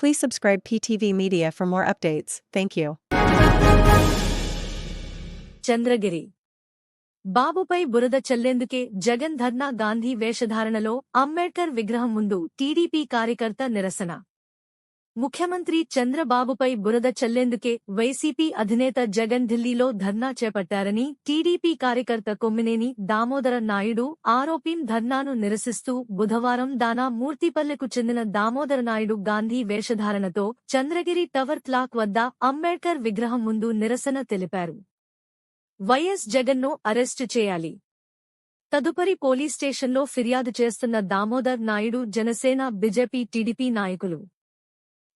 Please subscribe PTV Media for more updates. Thank you. Chandragiri బాబుపై బురద చల్లేందుకే జగన్ ధర్నా గాంధీ వేషధారణలో అంబేడ్కర్ విగ్రహం ముందు టీడీపీ కార్యకర్త నిరసన ముఖ్యమంత్రి చంద్రబాబుపై బురద చల్లేందుకే వైసీపీ అధినేత జగన్ ఢిల్లీలో ధర్నా చేపట్టారని టీడీపీ కార్యకర్త కొమ్మినేని దామోదర నాయుడు ఆరోపీం ధర్నాను నిరసిస్తూ బుధవారం దానా మూర్తిపల్లెకు చెందిన దామోదర నాయుడు గాంధీ వేషధారణతో చంద్రగిరి టవర్ క్లాక్ వద్ద అంబేడ్కర్ విగ్రహం ముందు నిరసన తెలిపారు. వైఎస్ జగన్ను అరెస్టు చేయాలి. తదుపరి పోలీస్ స్టేషన్లో ఫిర్యాదు చేస్తున్న దామోదర్ నాయుడు జనసేన బీజేపీ టీడీపీ నాయకులు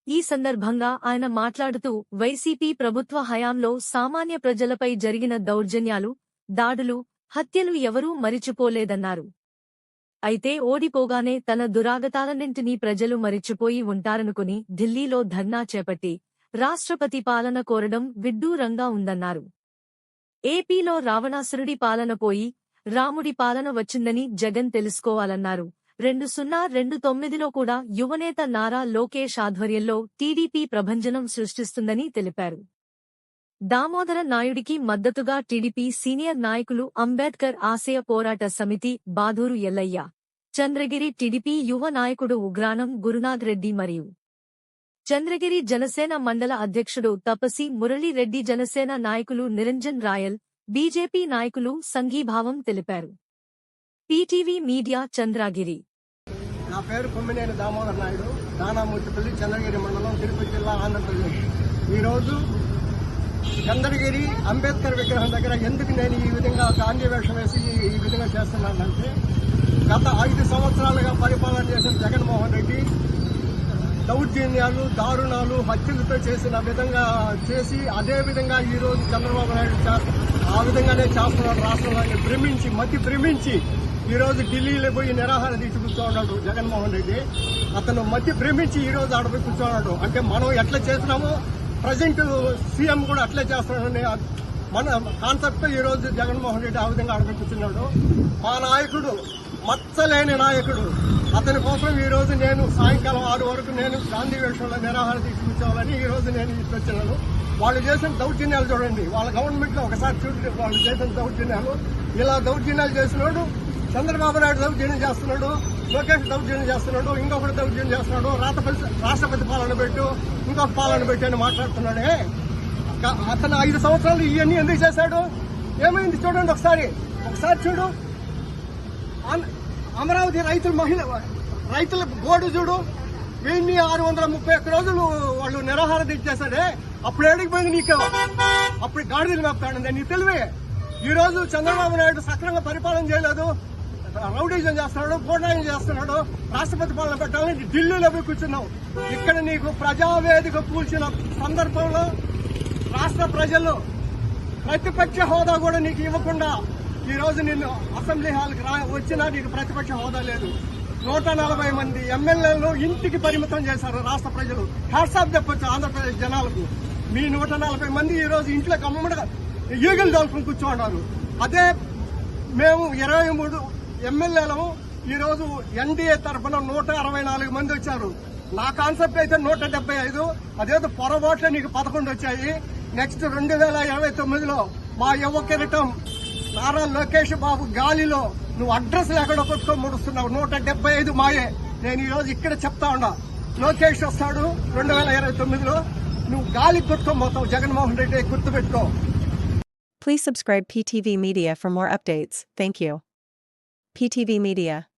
ఈ సందర్భంగా ఆయన మాట్లాడుతూ వైసీపీ ప్రభుత్వ హయాంలో సామాన్య ప్రజలపై జరిగిన దౌర్జన్యాలు దాడులు హత్యలు ఎవరూ మరిచిపోలేదన్నారు. అయితే ఓడిపోగానే తన దురాగతాలన్నింటినీ ప్రజలు మరిచిపోయి ఉంటారనుకుని ఢిల్లీలో ధర్నా చేపట్టి రాష్ట్రపతి పాలన కోరడం విడ్డూరంగా ఉందన్నారు. ఏపీలో రావణాసురుడి పాలన పోయి రాముడి పాలన వచ్చిందని జగన్ తెలుసుకోవాలన్నారు. రెండు సున్నా రెండు తొమ్మిదిలో కూడా యువనేత నారా లోకేష్ ఆధ్వర్యంలో టీడీపీ ప్రభంజనం సృష్టిస్తుందని తెలిపారు. దామోదర నాయుడికి మద్దతుగా టీడీపీ సీనియర్ నాయకులు అంబేద్కర్ ఆశయ పోరాట సమితి బాధూరు ఎల్లయ్య చంద్రగిరి టీడీపీ యువ నాయకుడు ఉగ్రానం గురునాథ్ రెడ్డి మరియు చంద్రగిరి జనసేన మండల అధ్యక్షుడు తపసి మురళీరెడ్డి జనసేన నాయకులు నిరంజన్ రాయల్ బీజేపీ నాయకులు సంఘీభావం తెలిపారు. PTV media Chandragiri. నా పేరు కొమ్మినేని దామోదర్ నాయుడు దానామూర్తిపల్లి చంద్రగిరి మండలం తిరుపతి జిల్లా ఆంధ్రప్రదేశ్. ఈరోజు చంద్రగిరి అంబేద్కర్ విగ్రహం దగ్గర ఎందుకు నేను ఈ విధంగా గాంధీ వేషం వేసి ఈ విధంగా చేస్తున్నానంటే గత ఐదు సంవత్సరాలుగా పరిపాలన చేసిన జగన్మోహన్ రెడ్డి దౌర్జన్యాలు దారుణాలు హత్యలతో చేసిన విధంగా చేసి అదే విధంగా ఈరోజు చంద్రబాబు నాయుడు ఆ విధంగానే చేస్తున్నారు రాష్ట్రంలో భ్రమించి మతి భ్రమించి ఈరోజు ఢిల్లీలో పోయి నిరాహార దీక్ష కూర్చోన్నాడు జగన్మోహన్ రెడ్డి. అతను మధ్య భ్రమించి ఈరోజు రోజు ఆడపోయి కూర్చోన్నాడు. అంటే మనం ఎట్లా చేసినామో ప్రజెంట్ సీఎం కూడా అట్లే చేస్తున్నాడని మన కాన్సెప్ట్ ఈరోజు జగన్మోహన్ రెడ్డి ఆ విధంగా ఆడపోయి కూర్చున్నాడు. మా నాయకుడు మచ్చలేని నాయకుడు. అతని కోసం ఈరోజు నేను సాయంకాలం ఆరు వరకు నేను గాంధీ వేషంలో నిరాహార దీక్ష కూర్చోవాలని నేను ఇక్కడికి వాళ్ళు చేసిన దౌర్జన్యాలు చూడండి. వాళ్ళ గవర్నమెంట్లో ఒకసారి చూడండి వాళ్ళు చేసిన దౌర్జన్యాలు. ఇలా దౌర్జన్యాలు చేసినాడు చంద్రబాబు నాయుడు దౌర్జన్యం చేస్తున్నాడు లోకేష్ దౌర్జన్యం చేస్తున్నాడు ఇంకొకటి దౌర్జన్యం చేస్తున్నాడు రాష్ట్రపతి రాష్ట్రపతి పాలన పెట్టు ఇంకొక పాలన పెట్టి అని మాట్లాడుతున్నాడే. అతను ఐదు సంవత్సరాలు ఇవన్నీ ఎందుకు చేశాడు? ఏమైంది చూడండి ఒకసారి ఒకసారి చూడు. అమరావతి రైతుల మహిళ రైతుల గోడు చూడు. వెయ్యి ఆరు వందల ముప్పై ఒక్క రోజులు వాళ్ళు నిరాహార దీక్ష అప్పుడు ఏడికి పోయింది నీకు? అప్పుడు గాడిదలు మేపుతాడు నీ తెలివే? ఈ రోజు చంద్రబాబు నాయుడు సక్రంగా పరిపాలన చేయలేదు. రౌడీజం చేస్తున్నాడు గోడాయం చేస్తున్నాడు రాష్ట్రపతి పాలన పెట్టాలని ఢిల్లీలో పోయి కూర్చున్నావు. ఇక్కడ నీకు ప్రజావేదిక కూల్చిన సందర్భంలో రాష్ట్ర ప్రజలు ప్రతిపక్ష హోదా కూడా నీకు ఇవ్వకుండా ఈ రోజు నిన్ను అసెంబ్లీ హాల్కి రా వచ్చినా నీకు ప్రతిపక్ష హోదా లేదు. నూట నలభై మంది ఎమ్మెల్యేలను ఇంటికి పరిమితం చేశారు రాష్ట్ర ప్రజలు. హ్యాట్సాప్ చెప్పొచ్చు ఆంధ్రప్రదేశ్ జనాలకు. మీ నూట నలభై మంది ఈ రోజు ఇంట్లో కమ్మమ్మడిగా ఈగలు దాల్చుకుని కూర్చోన్నారు. అదే మేము ఇరవై మూడు ఎమ్మెల్యేలు ఈరోజు ఎన్డీఏ తరఫున నూట అరవై నాలుగు మంది వచ్చారు. నా కాన్సెప్ట్ అయితే నూట డెబ్బై ఐదు. అదేదో పొరపాట్లే నీకు పదకొండు వచ్చాయి. నెక్స్ట్ రెండు వేల ఇరవై తొమ్మిదిలో మా యువ కిరీటం నారా లోకేష్ బాబు గాలిలో నువ్వు అడ్రస్ లేకుండా కొట్టుకొని ముడుస్తున్నావు. నూట డెబ్బై ఐదు మాయే. నేను ఈరోజు ఇక్కడ చెప్తా ఉన్నా. లోకేష్ వస్తాడు రెండు వేల ఇరవై తొమ్మిదిలో. నువ్వు గాలి కొట్టుకొని పోతావు. జగన్మోహన్ రెడ్డి గుర్తుపెట్టుకో. Please subscribe PTV Media for more updates. Thank you. PTV Media.